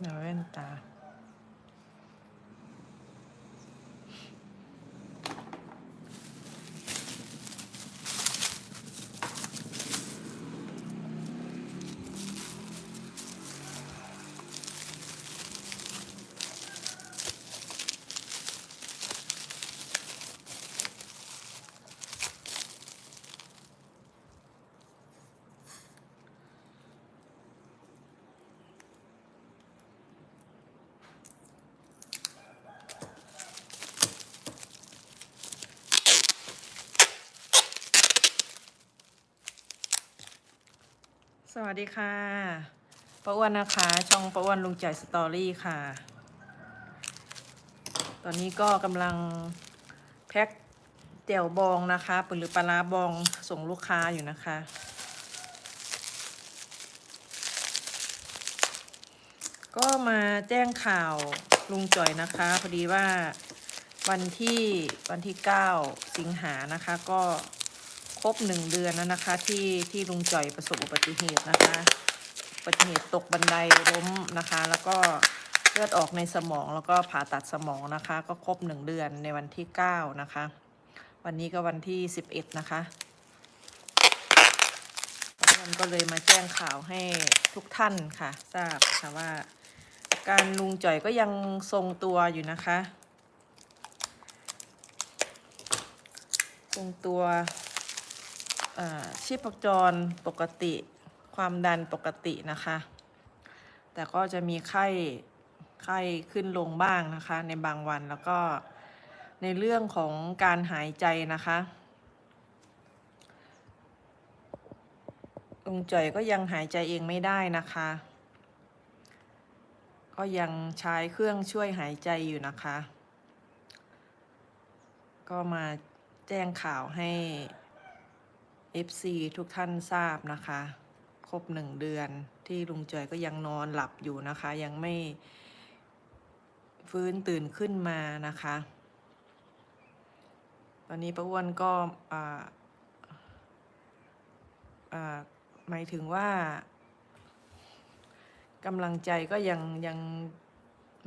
90. สวัสดีค่ะป้าอ้วนนะคะ ช่องป้าอ้วนลุงใจสตอรี่ค่ะ ตอนนี้ก็กำลังแพ็คเตี่ยวบองนะคะหรือปลาร้าบองส่งลูกค้าอยู่นะคะ ก็มาแจ้งข่าวลุงจ่อยนะคะ พอดีว่าวันที่วันที่ 9 สิงหานะคะก็ รบหนึ่งเดือนแล้วนะคะ ที่ที่ลุงจ่อยประสบอุบัติเหตุนะคะอุบัติเหตุตกบันไดล้มนะคะ แล้วก็เลือดออกในสมองแล้วก็ผ่าตัดสมองนะคะ ก็ครบหนึ่งเดือนในวันที่9นะคะ วันนี้ก็วันที่11นะคะวันก็เลยมาแจ้งข่าวให้ทุกท่านค่ะ ทราบค่ะว่า การลุงจ่อยก็ยังทรงตัวอยู่นะคะ ทรงตัว ชีพจรปกติ ความดันปกตินะคะ แต่ก็จะมีไข้ไข้ขึ้นลงบ้างนะคะ ในบางวันแล้วก็ในเรื่องของการหายใจนะคะลุงจ่อยก็ยังหายใจเองไม่ได้นะคะ ก็ยังใช้เครื่องช่วยหายใจอยู่นะคะ ก็มาแจ้งข่าวให้ FC ทุกท่านทราบนะคะ ครบหนึ่งเดือนที่ลุงจอยก็ยังนอนหลับอยู่นะคะ ยังไม่ฟื้นตื่นขึ้นมานะคะ ตอนนี้ป้าอ้วนก็อ่าอ่าหมายถึงว่ากำลังใจก็ยังยัง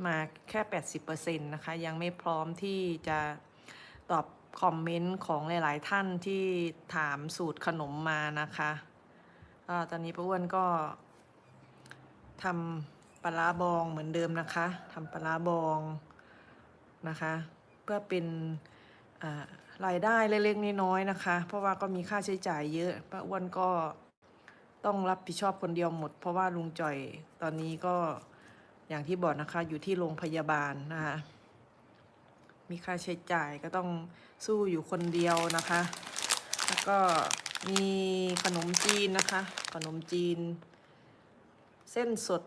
มาแค่ 80%นะคะ ยังไม่พร้อมที่จะตอบ คอมเมนต์ของหลาย ๆ ท่านที่ถามสูตรขนมมานะคะอตอนนี้ป้าอ้วนก็ทำปลาบองเหมือนเดิมนะคะทำปลาบองนะคะ เพื่อเป็นรายได้เล็กๆน้อยๆนะคะ เพราะว่าก็มีค่าใช้จ่ายเยอะป้าอ้วนก็ต้องรับผิดชอบคนเดียวหมด เพราะว่าลุงจ่อยตอนนี้ก็อย่างที่บอกนะคะอยู่ที่โรงพยาบาลนะคะ มีค่าใช้จ่ายก็ต้องสู้อยู่คนเดียวนะคะ แล้วก็มีขนมจีนนะคะ ขนมจีน เส้นสด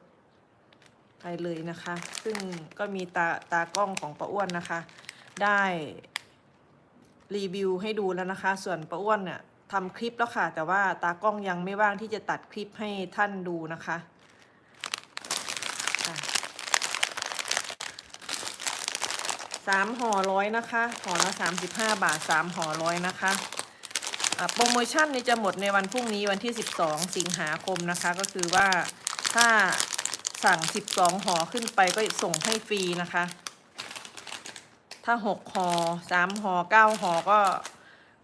ไปเลยนะคะ ซึ่งก็มีตาตากล้องของป้าอ้วนนะคะ ได้รีวิวให้ดูแล้วนะคะ ส่วนป้าอ้วนเนี่ยทำคลิปแล้วค่ะ แต่ว่าตากล้องยังไม่ว่างที่จะตัดคลิปให้ท่านดูนะคะค่ะ สามห่อร้อยนะคะห่อละสามสิบห้าบาทสามห่อร้อยนะคะโปรโมชั่นนี้จะหมดในวันพรุ่งนี้วันที่สิบสองสิงหาคมนะคะ ก็คือว่าถ้าสั่งสิบสองห่อขึ้นไปก็ส่งให้ฟรีนะคะ ถ้าหกห่อสามห่อเก้าห่อก็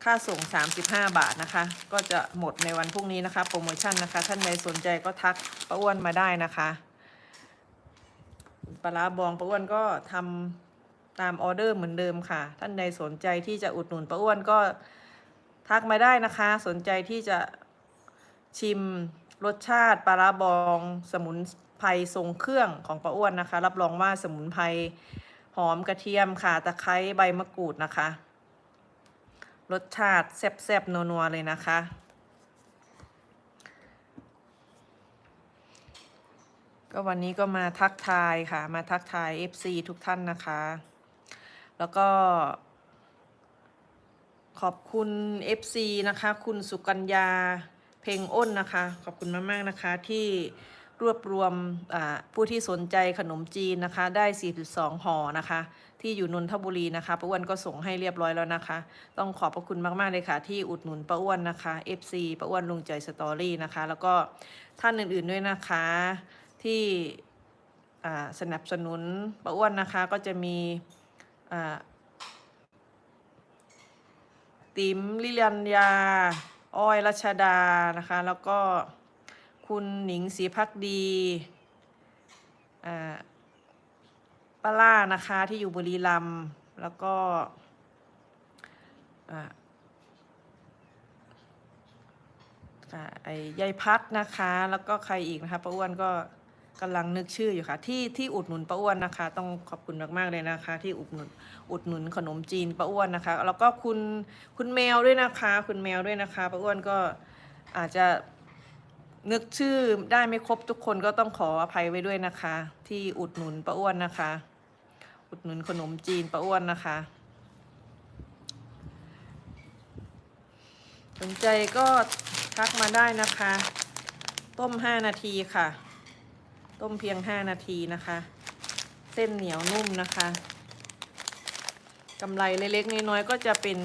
ค่าส่ง 35 บาทนะคะ ก็จะหมดในวันพรุ่งนี้นะคะ โปรโมชั่นนะคะ ท่านใดสนใจก็ทักป้าอ้วนมาได้นะคะปลาร้าบองป้าอ้วนก็ทำ ตามออเดอร์เหมือนเดิมค่ะ ท่านใดสนใจที่จะอุดหนุนป้าอ้วนก็ทักมาได้นะคะ สนใจที่จะชิมรสชาติปลาร้าบองสมุนไพรทรงเครื่องของป้าอ้วนนะคะ รับรองว่าสมุนไพรหอมกระเทียมค่ะตะไคร้ใบมะกรูดนะคะ รสชาติแซ่บๆนัวๆเลยนะคะ ก็วันนี้ก็มาทักทายค่ะ มาทักทาย FC ทุกท่านนะคะ แล้วก็ ขอบคุณ FC นะคะ คุณสุกัญญา เพลงอ้นนะคะ ขอบคุณมาก ๆ นะคะ ที่รวบรวมผู้ที่สนใจขนมจีนนะคะ ได้ 42ห่อนะคะ ที่อยู่นนทบุรีนะคะป้าอ้วนก็ส่งให้เรียบร้อยแล้วนะคะ ต้องขอบพระคุณมาก ๆ เลยค่ะ ที่อุดหนุนป้าอ้วนนะคะ FC ป้าอ้วนลุงใจสตอรี่นะคะ แล้วก็ท่านอื่น ๆ ด้วยนะคะ ที่สนับสนุนป้าอ้วนนะคะก็จะมี ติ๋มลิลันยา อ้อยรัชดานะคะ แล้วก็คุณหนิงศรีพักดีป้าล่านะคะที่อยู่บุรีรัมย์แล้วก็ไอ้ยายพัดนะคะ แล้วก็ใครอีกนะคะป้าอ้วนก็ กำลังนึกชื่ออยู่ค่ะ ที่ที่อุดหนุนป้าอ้วนนะคะ ต้องขอบคุณมากๆเลยนะคะ ที่อุดหนุนอุดหนุนขนมจีนป้าอ้วนนะคะ แล้วก็คุณคุณแมวด้วยนะคะ คุณแมวด้วยนะคะป้าอ้วนก็อาจจะนึกชื่อได้ไม่ครบทุกคนก็ต้องขออภัยไว้ด้วยนะคะ ที่อุดหนุนป้าอ้วนนะคะ อุดหนุนขนมจีนป้าอ้วนนะคะ สนใจก็ทักมาได้นะคะ ต้ม 5 นาทีค่ะ ต้มเพียง 5 นาทีนะคะ เส้นเหนียวนุ่มนะคะกำไรเล็กๆน้อยๆก็จะเป็น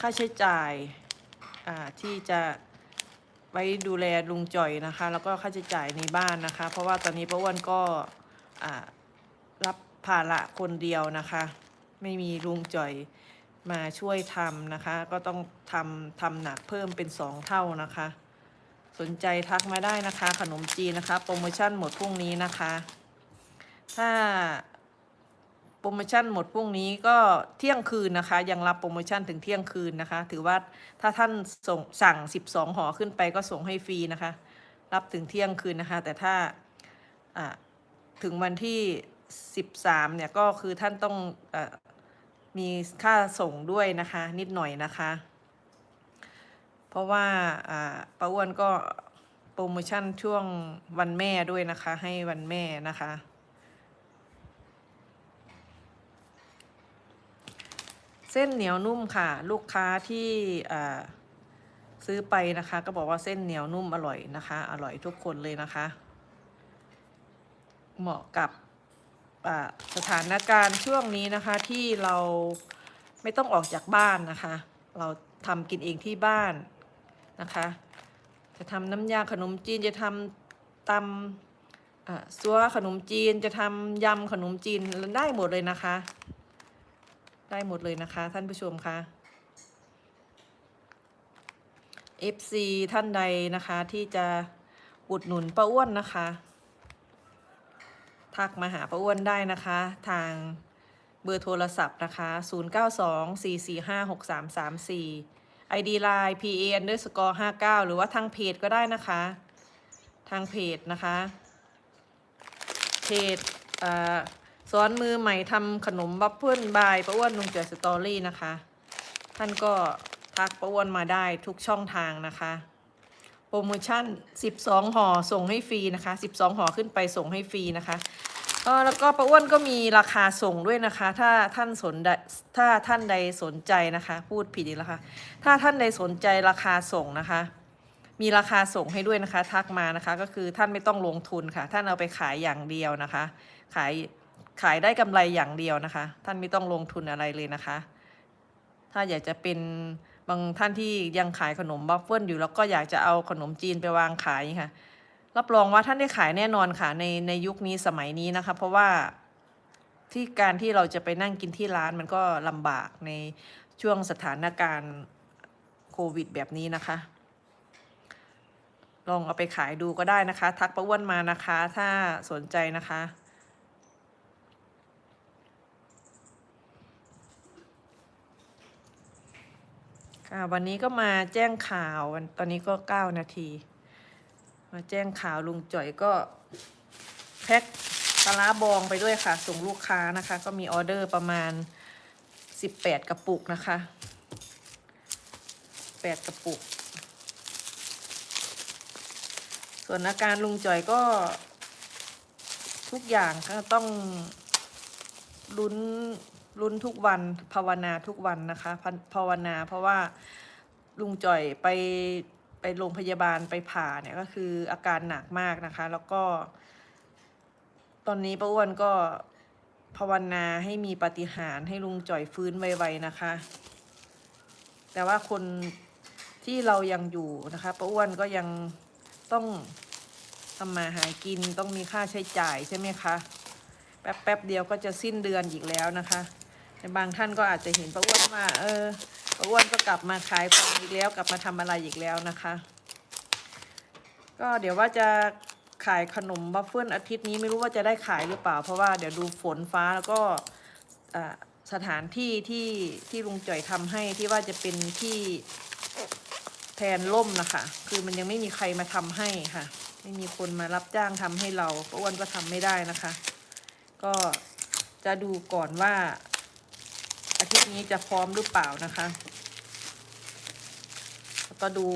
ค่าใช้จ่ายที่จะไว้ดูแลลุงจ่อยนะคะ แล้วก็ค่าใช้จ่ายในบ้านนะคะ เพราะว่าตอนนี้ป้าอ้วนก็รับภาระคนเดียวนะคะ ไม่มีลุงจ่อยมาช่วยทำนะคะ ก็ต้องทำทำหนักเพิ่มเป็นสองเท่านะคะ สนใจทักมาได้นะคะ ขนมจีนนะคะ โปรโมชั่นหมดพรุ่งนี้นะคะ ถ้าโปรโมชั่นหมดพรุ่งนี้ก็เที่ยงคืนนะคะ ยังรับโปรโมชั่นถึงเที่ยงคืนนะคะ ถือว่าถ้าท่านส่งสั่ง 12ห่อขึ้นไปก็ส่งให้ฟรีนะคะ รับถึงเที่ยงคืนนะคะ แต่ถ้าถึงวันที่ 13 เนี่ยก็คือท่านต้องอมีค่าส่งด้วยนะคะ นิดหน่อยนะคะ ราะว่าป้าอ้วนก็โปรโมชั่นช่วงวันแม่ด้วยนะคะ ให้วันแม่นะคะ เส้นเหนียวนุ่มค่ะ ลูกค้าที่ซื้อไปนะคะ ก็บอกว่าเส้นเหนียวนุ่มอร่อยนะคะ อร่อยทุกคนเลยนะคะ เหมาะกับสถานการณ์ช่วงนี้นะคะที่เราไม่ต้องออกจากบ้านนะคะ เราทำกินเองที่บ้าน นะคะ จะทำน้ำยาขนมจีนจะทำตำซัวขนมจีนจะทำยำขนมจีนได้หมดเลยนะคะ ได้หมดเลยนะคะ ท่านผู้ชมคะ FC ท่านใดนะคะที่จะอุดหนุนป้าอ้วนนะคะทักมาหาป้าอ้วนได้นะคะ ทางเบอร์โทรศัพท์นะคะ 0924456334 ID Line PA underscore 59 หรือว่าทางเพจก็ได้นะคะ ทางเพจนะคะ เพจสอนมือใหม่ทำขนมบัฟเฟิลบายป้าอ้วนลุงเจอสตอรี่นะคะ ท่านก็ทักป้าอ้วนมาได้ทุกช่องทางนะคะ โปรโมชั่น 12 ห่อส่งให้ฟรีนะคะ 12 ห่อขึ้นไปส่งให้ฟรีนะคะ เออแล้วก็ป้าอ้วนก็มีราคาส่งด้วยนะคะ ถ้าท่านสนใดถ้าท่านใดสนใจนะคะ พูดผิดอีกแล้วค่ะ ถ้าท่านใดสนใจราคาส่งนะคะ มีราคาส่งให้ด้วยนะคะ ทักมานะคะ ก็คือท่านไม่ต้องลงทุนค่ะ ท่านเอาไปขายอย่างเดียวนะคะ ขายขายได้กำไรอย่างเดียวนะคะ ท่านไม่ต้องลงทุนอะไรเลยนะคะ ถ้าอยากจะเป็นบางท่านที่ยังขายขนมบัฟเฟิลอยู่แล้วก็อยากจะเอาขนมจีนไปวางขายค่ะ รับรองว่าท่านได้ขายแน่นอนค่ะในในยุคนี้สมัยนี้นะคะ เพราะว่าที่การที่เราจะไปนั่งกินที่ร้านมันก็ลำบากในช่วงสถานการณ์โควิดแบบนี้นะคะ ลองเอาไปขายดูก็ได้นะคะ ทักประอ้วนมานะคะ ถ้าสนใจนะคะ ค่ะวันนี้ก็มาแจ้งข่าววันตอนนี้ก็เก้านาที มาแจ้งข่าวลุงจ่อยก็แพ็คปลาบองไปด้วยค่ะ ส่งลูกค้านะคะ ก็มีออเดอร์ประมาณสิบแปดกระปุกนะคะแปดกระปุก ส่วนอาการลุงจ่อยก็ทุกอย่างก็ต้องลุ้นลุ้นทุกวันภาวนาทุกวันนะคะภาวนาเพราะว่าลุงจ่อยไป โรงพยาบาลไปผ่าเนี่ยก็คืออาการหนักมากนะคะ แล้วก็ ตอนนี้ป้าอ้วนก็ภาวนาให้มีปาฏิหารย์ให้ลุงจ่อยฟื้นไวๆนะคะ แต่ว่าคนที่เรายังอยู่นะคะป้าอ้วนก็ยังต้องทำมาหากินต้องมีค่าใช้จ่ายใช่ไหมคะแป๊บแป๊บเดียวก็จะสิ้นเดือนอีกแล้วนะคะในบางท่านก็อาจจะเห็นป้าอ้วนว่าเออ อ้วนก็กลับมาขายของอีกแล้วกลับมาทำอะไรอีกแล้วนะคะ ก็เดี๋ยวว่าจะขายขนมบัฟเฟิลอาทิตย์นี้ไม่รู้ว่าจะได้ขายหรือเปล่า เพราะว่าเดี๋ยวดูฝนฟ้าแล้วก็สถานที่ที่ที่ลุงจ่อยทำให้ที่ว่าจะเป็นที่แทนล่มนะคะ คือมันยังไม่มีใครมาทำให้ค่ะ ไม่มีคนมารับจ้างทำให้เราป้าอ้วนก็ทำไม่ได้นะคะ ก็จะดูก่อนว่า อาทิตย์นี้จะพร้อมหรือเปล่านะคะแล้วก็ดู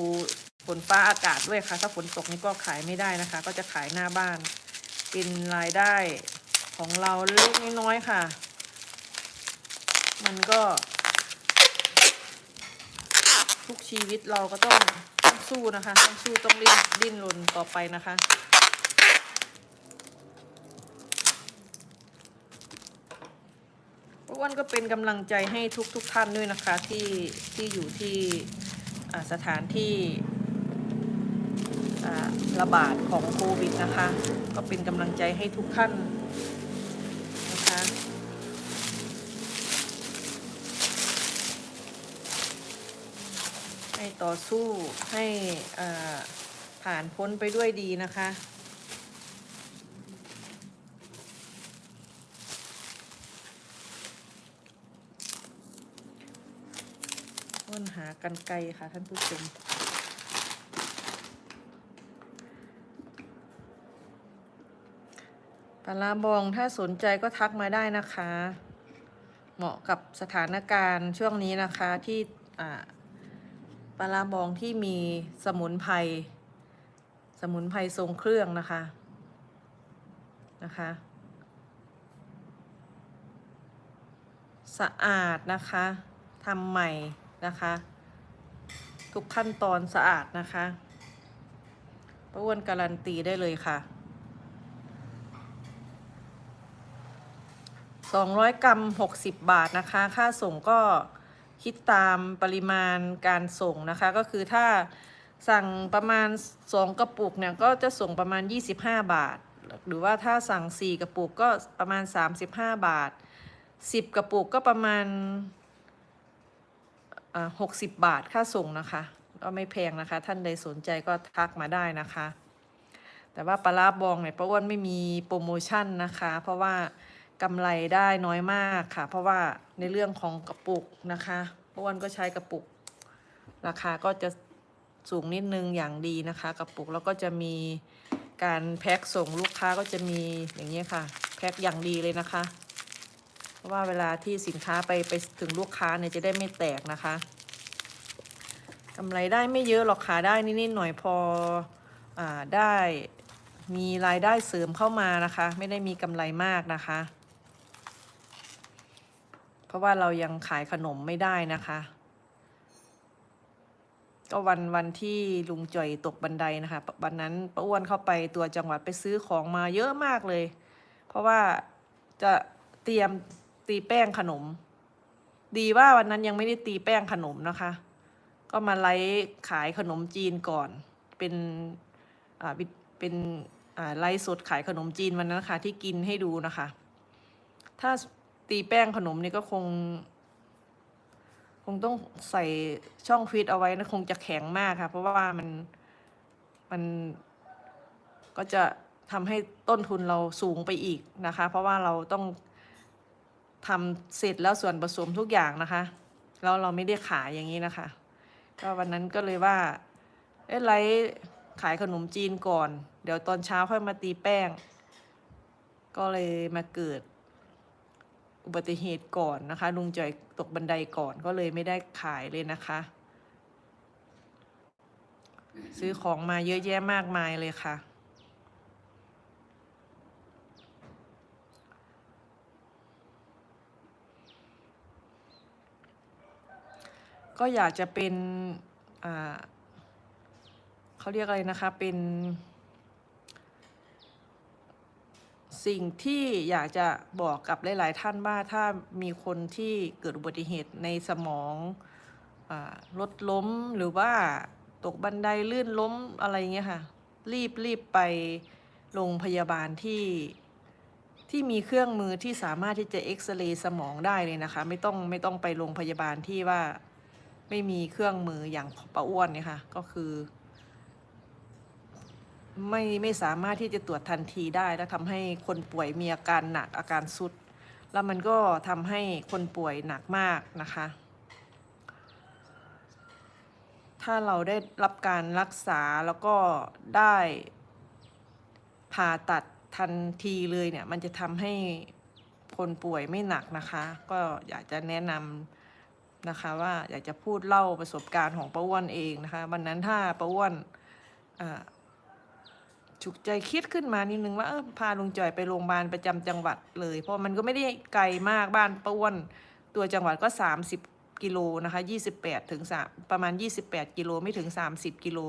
ฝนฟ้าอากาศด้วยค่ะ ถ้าฝนตกนี่ก็ขายไม่ได้นะคะ ก็จะขายหน้าบ้าน เป็นรายได้ของเราเล็กน้อยค่ะ มันก็ ทุกชีวิตเราก็ต้องต้องสู้นะคะ ต้องสู้ต้องดิ้นดิ้นรนต่อไปนะคะ อ้วนก็เป็นกำลังใจให้ทุกทุกๆท่านด้วยนะคะที่ที่อยู่ที่สถานที่ระบาดของโควิดนะคะ ก็เป็นกำลังใจให้ทุกท่านนะคะให้ต่อสู้ให้ผ่านพ้นไปด้วยดีนะคะ อ้วนหากันไกลค่ะท่านผู้ชมปลาบองถ้าสนใจก็ทักมาได้นะคะ เหมาะกับสถานการณ์ช่วงนี้นะคะที่ปลาบองที่มีสมุนไพรสมุนไพรทรงเครื่องนะคะนะคะ สะอาดนะคะทำใหม่ นะคะ ทุกขั้นตอนสะอาดนะคะป้าอ้วนการันตีได้เลยค่ะ 200 กรัม 60 บาทนะคะ ค่าส่งก็คิดตามปริมาณการส่งนะคะ ก็คือถ้าสั่งประมาณ 2 กระปุกเนี่ย ก็จะส่งประมาณ 25 บาท หรือว่าถ้าสั่ง 4 กระปุกก็ประมาณ 35 บาท 10 กระปุกก็ประมาณ อ่า60บาทค่าส่งนะคะ ก็ไม่แพงนะคะ ท่านใดสนใจก็ทักมาได้นะคะ แต่ว่าปลาร้าบองเนี่ยป้าอ้วนไม่มีโปรโมชั่นนะคะ เพราะว่ากำไรได้น้อยมากค่ะ เพราะว่าในเรื่องของกระปุกนะคะป้าอ้วนก็ใช้กระปุก ราคาก็จะสูงนิดนึงอย่างดีนะคะ กระปุกแล้วก็จะมีการแพ็คส่งลูกค้าก็จะมีอย่างนี้ค่ะ แพ็คอย่างดีเลยนะคะ เพราะว่าเวลาที่สินค้าไปไปถึงลูกค้าเนี่ยจะได้ไม่แตกนะคะกำไรได้ไม่เยอะหรอกค่ะได้นิดๆหน่อยพออได้มีรายได้เสริมเข้ามานะคะ ไม่ได้มีกำไรมากนะคะ เพราะว่าเรายังขายขนมไม่ได้นะคะก็วันวันที่ลุงจ่อยตกบันไดนะคะวันนั้นป้าอ้วนเข้าไปตัวจังหวัดไปซื้อของมาเยอะมากเลย เพราะว่าจะเตรียม ตีแป้งขนม ดีว่าวันนั้นยังไม่ได้ตีแป้งขนมนะคะ ก็มาไลฟ์ขายขนมจีนก่อน เป็นอ่าเป็นอ่าไลฟ์สดขายขนมจีนวันนั้นนะคะที่กินให้ดูนะคะ ถ้าตีแป้งขนมนี่ก็คง คงต้องใส่ช่องฟีดเอาไว้นะคงจะแข็งมากค่ะ เพราะว่ามันมันก็จะทำให้ต้นทุนเราสูงไปอีกนะคะ เพราะว่าเราต้อง ทำเสร็จแล้วส่วนผสมทุกอย่างนะคะแล้วเราไม่ได้ขายอย่างนี้นะคะก็วันนั้นก็เลยว่า เอ๊ะไลฟ์ขายขนมจีนก่อน เดี๋ยวตอนเช้าค่อยมาตีแป้ง ก็เลยมาเกิดอุบัติเหตุก่อนนะคะ ลุงจอยตกบันไดก่อนก็เลยไม่ได้ขายเลยนะคะ ซื้อของมาเยอะแยะมากมายเลยค่ะ ก็อยากจะเป็นเขาเรียกอะไรนะคะ เป็น สิ่งที่อยากจะบอกกับหลาย ๆ ท่านว่าถ้ามีคนที่เกิดอุบัติเหตุในสมองอรถล้มหรือว่าตกบันไดลื่นล้มอะไรเงี้ยค่ะ รีบรีบไปโรงพยาบาลที่ที่มีเครื่องมือที่สามารถที่จะเอ็กซเรย์สมองได้เลยนะคะ ไม่ต้องไม่ต้องไปโรงพยาบาลที่ว่า ไม่มีเครื่องมืออย่างป้าอ้วนเนี่ยค่ะ ก็คือ ไม่ไม่สามารถที่จะตรวจทันทีได้ แล้วทำให้คนป่วยมีอาการหนักอาการสุด แล้วมันก็ทำให้คนป่วยหนักมากนะคะ ถ้าเราได้รับการรักษาแล้วก็ได้ผ่าตัดทันทีเลยเนี่ย มันจะทำให้คนป่วยไม่หนักนะคะ ก็อยากจะแนะนำ นะคะว่าอยากจะพูดเล่าประสบการณ์ของป้าอ้วนเองนะคะวันนั้นถ้าป้าอ้วนฉุกใจคิดขึ้นมานิดนึงว่าเออพาลุงจ่อยไปโรงพยาบาลประจำจังหวัดเลย เพราะมันก็ไม่ได้ไกลมากบ้านป้าอ้วนตัวจังหวัดก็ 30 กิโลนะคะ28ถึง3ประมาณ 28 กิโลไม่ถึง 30 กิโล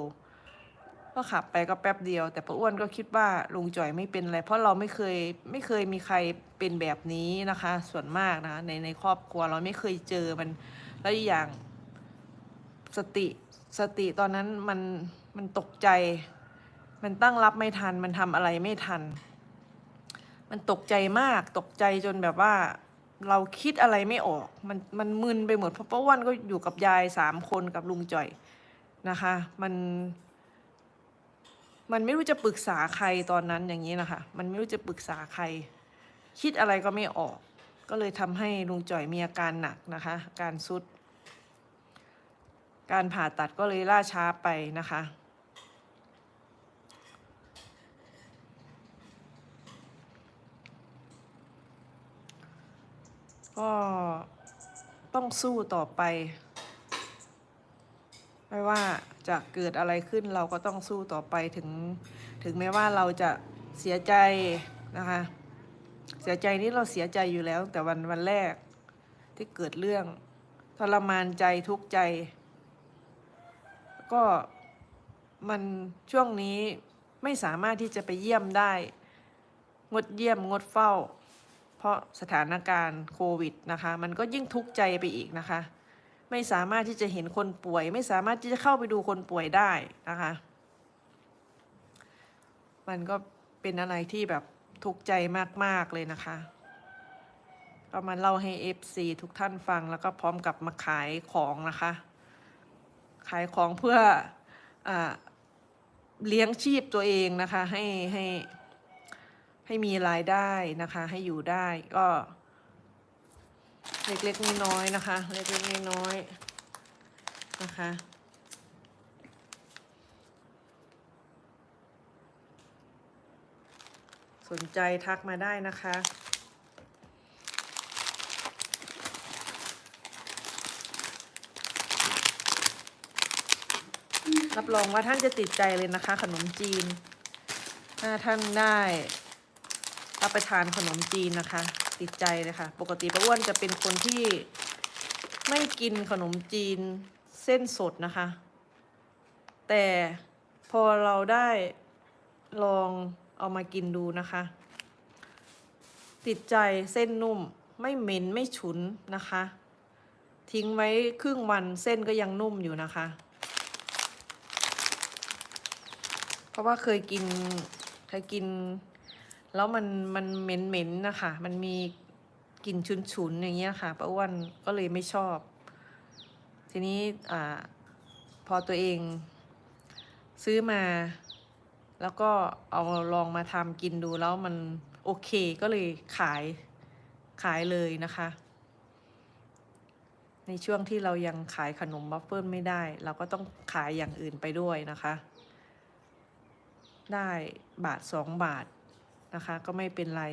ก็ขับไปก็แป๊บเดียว แต่ป้าอ้วนก็คิดว่าลุงจ่อยไม่เป็นอะไร เพราะเราไม่เคยไม่เคยมีใครเป็นแบบนี้นะคะ ส่วนมากนะในในครอบครัวเราไม่เคยเจอมัน แล้วอีกอย่างสติสติตอนนั้นมันมันตกใจ มันตั้งรับไม่ทัน มันทำอะไรไม่ทัน มันตกใจมากตกใจจนแบบว่าเราคิดอะไรไม่ออก มันมันมึนไปหมดเพราะป้าอ้วันก็อยู่กับยายสามคนกับลุงจ่อยนะคะ มันมันไม่รู้จะปรึกษาใครตอนนั้นอย่างนี้นะคะ มันไม่รู้จะปรึกษาใคร คิดอะไรก็ไม่ออก ก็เลยทำให้ลุงจ่อยมีอาการหนักนะคะ การสุด การผ่าตัดก็เลยล่าช้าไปนะคะ ก็ต้องสู้ต่อไป ไม่ว่าจะเกิดอะไรขึ้นเราก็ต้องสู้ต่อไปถึง ถึงแม้ว่าเราจะเสียใจนะคะ เสียใจนี่เราเสียใจอยู่แล้วแต่วันวันแรกที่เกิดเรื่องทรมานใจทุกใจ ก็มันช่วงนี้ไม่สามารถที่จะไปเยี่ยมได้ งดเยี่ยมงดเฝ้า เพราะสถานการณ์โควิดนะคะ มันก็ยิ่งทุกข์ใจไปอีกนะคะ ไม่สามารถที่จะเห็นคนป่วย ไม่สามารถที่จะเข้าไปดูคนป่วยได้นะคะ มันก็เป็นอะไรที่แบบทุกข์ใจมาก ๆ เลยนะคะก็มาเล่าให้ FC ทุกท่านฟังแล้วก็พร้อมกับมาขายของนะคะ ขายของเพื่ออเลี้ยงชีพตัวเองนะคะให้ให้ให้มีรายได้นะคะ ให้อยู่ได้ก็เล็กๆน้อยๆนะคะ เล็กๆน้อยๆนะคะสนใจทักมาได้นะคะ รับรองว่าท่านจะติดใจเลยนะคะ ขนมจีนถ้าท่านได้รับประทานขนมจีนนะคะ ติดใจเลยค่ะ ปกติป้าอ้วนจะเป็นคนที่ไม่กินขนมจีนเส้นสดนะคะ แต่พอเราได้ลองเอามากินดูนะคะ ติดใจเส้นนุ่มไม่เหม็นไม่ฉุนนะคะ ทิ้งไว้ครึ่งวันเส้นก็ยังนุ่มอยู่นะคะ เพ ราะว่าเคยกินเคยกิน แล้วมันมันเหม็นเหม็นนะคะ มันมีกลิ่นฉุนๆอย่างเงี้ยค่ะป้าอ้วนก็เลยไม่ชอบ ทีนี้อ่าพอตัวเองซื้อมา แล้วก็เอาลองมาทำกินดูแล้วมันโอเคก็เลยขายขายเลยนะคะ ในช่วงที่เรายังขายขนมวัฟเฟิลไม่ได้ เราก็ต้องขายอย่างอื่นไปด้วยนะคะ ได้บาทสองบาทนะคะ ก็ไม่เป็นไร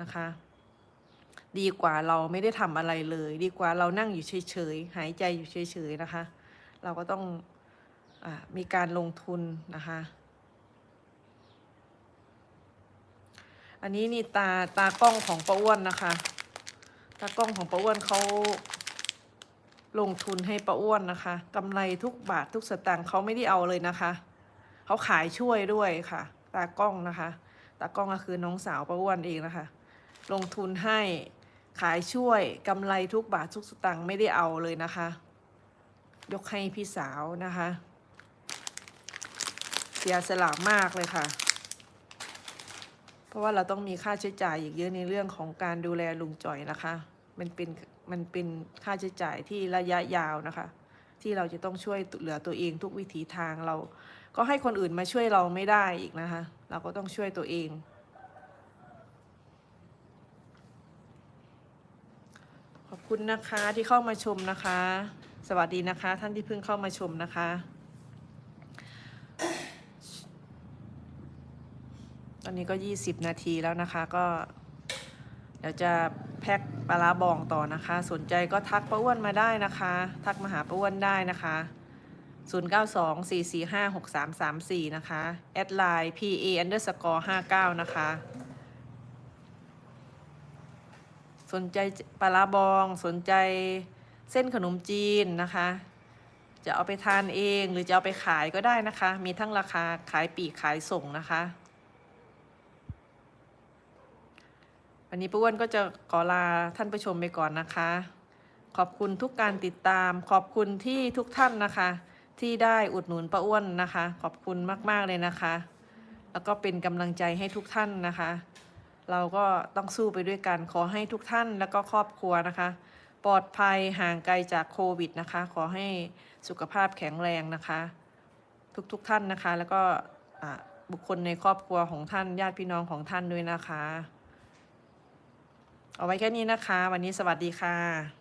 นะคะ ดีกว่าเราไม่ได้ทำอะไรเลย ดีกว่าเรานั่งอยู่เฉยๆหายใจอยู่เฉยๆนะคะ เราก็ต้องอมีการลงทุนนะคะ อันนี้นี่ตาตากล้องของป้าอ้วนนะคะ ตากล้องของป้าอ้วนเขาลงทุนให้ป้าอ้วนนะคะกำไรทุกบาททุกสตางค์เขาไม่ได้เอาเลยนะคะ เขาขายช่วยด้วยค่ะ ตากล้องนะคะ ตากล้องก็คือน้องสาวป้าอ้วนเองนะคะ ลงทุนให้ขายช่วยกำไรทุกบาททุกสตังค์ไม่ได้เอาเลยนะคะ ยกให้พี่สาวนะคะ เสียสละมากเลยค่ะ เพราะว่าเราต้องมีค่าใช้จ่ายอีกเยอะในเรื่องของการดูแลลุงจ่อยนะคะ มันเป็นมันเป็นค่าใช้จ่ายที่ระยะยาวนะคะ ที่เราจะต้องช่วยเหลือตัวเองทุกวิถีทางเรา ก็ให้คนอื่นมาช่วยเราไม่ได้อีกนะคะ เราก็ต้องช่วยตัวเอง ขอบคุณนะคะที่เข้ามาชมนะคะ สวัสดีนะคะ ท่านที่เพิ่งเข้ามาชมนะคะตอนนี้ก็ 20 นาทีแล้วนะคะก็ เดี๋ยวจะแพ็คปลาบองต่อนะคะ สนใจก็ทักป้าอ้วนมาได้นะคะ ทักมาหาป้าอ้วนได้นะคะ 0924456334 นะคะแอดไลน์ pa underscore 59 นะคะ สนใจปลาบองสนใจเส้นขนมจีนนะคะ จะเอาไปทานเองหรือจะเอาไปขายก็ได้นะคะ มีทั้งราคาขายปีกขายส่งนะคะ วันนี้ป้าอ้วนก็จะขอลาท่านผู้ชมไปก่อนนะคะขอบคุณทุกการติดตามขอบคุณที่ทุกท่านนะคะ ที่ได้อุดหนุนป้าอ้วนนะคะ ขอบคุณมากๆเลยนะคะ แล้วก็เป็นกำลังใจให้ทุกท่านนะคะ เราก็ต้องสู้ไปด้วยกันขอให้ทุกท่านแล้วก็ครอบครัวนะคะ ปลอดภัยห่างไกลจากโควิดนะคะ ขอให้สุขภาพแข็งแรงนะคะ ทุกๆทท่านนะคะ แล้วก็บุคคลในครอบครัวของท่านญาติพี่น้องของท่านด้วยนะคะ เอาไว้แค่นี้นะคะ วันนี้สวัสดีค่ะ